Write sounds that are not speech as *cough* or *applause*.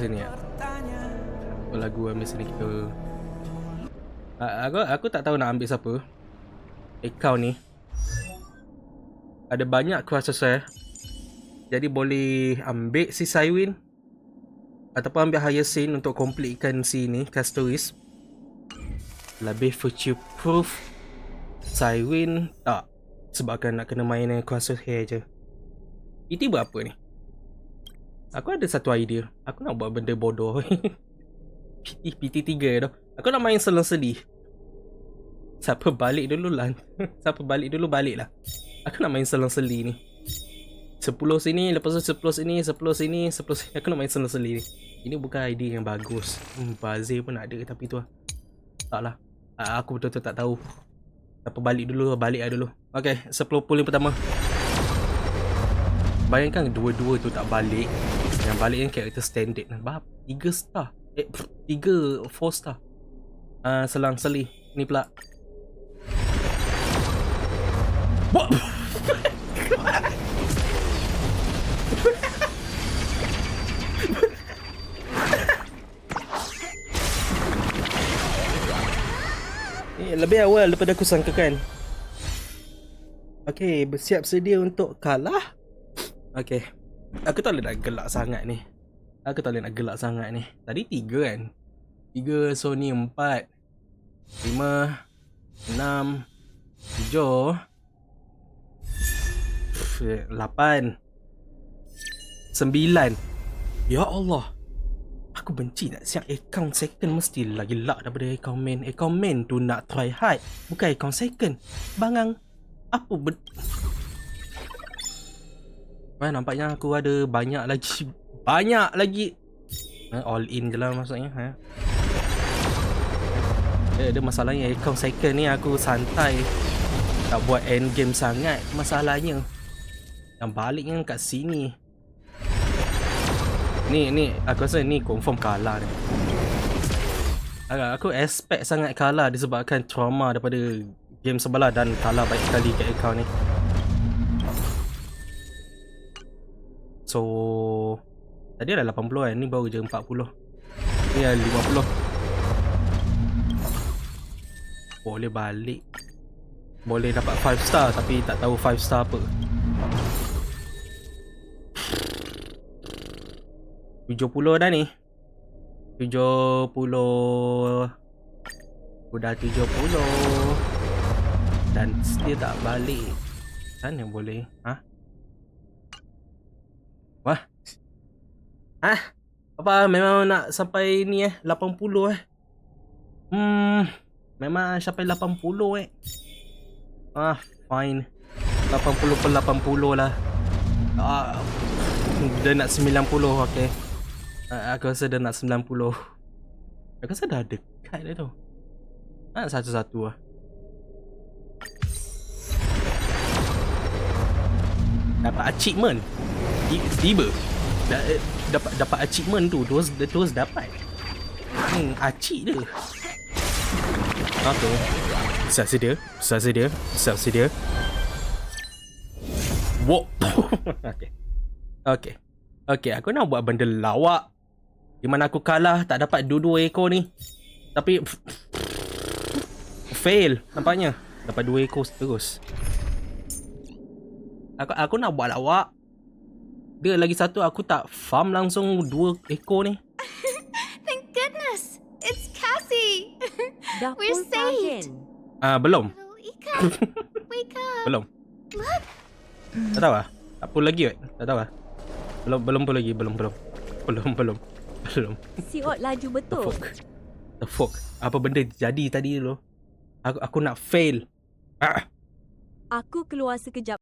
sini ya. Oh, lagu ambil sini kita. Aku aku tak tahu nak ambil siapa. Account ni. Ada banyak kuasa saya. Jadi boleh ambil si Cywin ataupun ambil Hyacinth untuk completekan si ni Castoris. Lebih future proof Cywin tak sebabkan nak kena main dengan kuasa hair je. Ini buat apa ni? Aku ada satu idea. Aku nak buat benda bodoh. *laughs* PT, PT3 tu. Aku nak main selang-seli. Siapa balik dulu lah. *laughs* Siapa balik dulu balik lah. Aku nak main selang-seli ni. 10 sini, lepas tu 10 sini, 10 sini, 10 sini. Aku nak main selang-seli ni. Ini bukan idea yang bagus. Hmm, Bazir pun ada tapi tu lah. Tak lah. Aku betul-betul tak tahu. Siapa balik dulu, balik lah dulu. Okay, 10 pulling pertama. Bayangkan dua-dua tu tak balik. Yang balik kan karakter standard. Bab, 3 star. Eh, 3, 4 star. Uh, Selang seli. Ni pula. What? *laughs* Eh, lebih awal daripada aku sangkakan. Okay, bersiap sedia untuk kalah Okay Aku tak boleh nak gelak sangat ni. Aku tak boleh nak gelak sangat ni. Tadi tiga kan? Tiga so ni empat Lima Enam Tujuh. Lapan. Sembilan. Ya Allah. Aku benci nak siap account second. Mesti lagi lak daripada account main. Account main tu nak try hard. Bukan account second. Bangang. Apa ber Eh, nampaknya aku ada banyak lagi. *laughs* Banyak lagi. Eh, All in je lah maksudnya eh. Eh, ada masalahnya account second ni aku santai. Tak buat end game sangat Masalahnya. Yang baliknya kat sini. Ni ni aku rasa ni confirm kalah ni. Aku expect sangat kalah disebabkan trauma daripada game sebelah dan kalah baik sekali kat account ni So Tadi ada 80 kan? Ni baru je 40 Ni ada 50 Boleh balik. Boleh dapat 5 star Tapi tak tahu 5 star apa. 70 dah ni. 70 Udah 70 Dan still tak balik. Yang boleh? Ha Wah. Ah. Apa memang nak sampai ni eh 80 eh. Hmm. Memang sampai 80 eh. Ah, fine. 80 per 80 lah. Ah. Dia nak 90 okey. Ah, aku rasa dia nak 90. Aku rasa dah dekat dah tu. Ah, satu-satu lah. Dapat achievement tiba. Dapat dapat achievement tu terus terus dapat. Hmm acik dia. Okey siap sedia siap sedia siap sedia Wow. *laughs* okey. Okey. Okey aku nak buat benda lawak. Di mana aku kalah tak dapat dua-dua ekor ni. Tapi fail nampaknya. Dapat dua ekor terus. Aku aku nak buat lawak dia lagi satu aku tak farm langsung dua ekor ni. *laughs* Thank goodness. It's Cassie. *laughs* We're saved. Ah uh, belum. Wake up. *laughs* Belum. Look, Tak tahu ah. Tak pun lagi weh. Tak tahu ah. Belum belum pun lagi, belum belum. Belum belum. Belum. Si Ot laju The betul. fuck. The fuck. Apa benda jadi tadi dulu? Aku aku nak fail. Ah. Aku keluar sekejap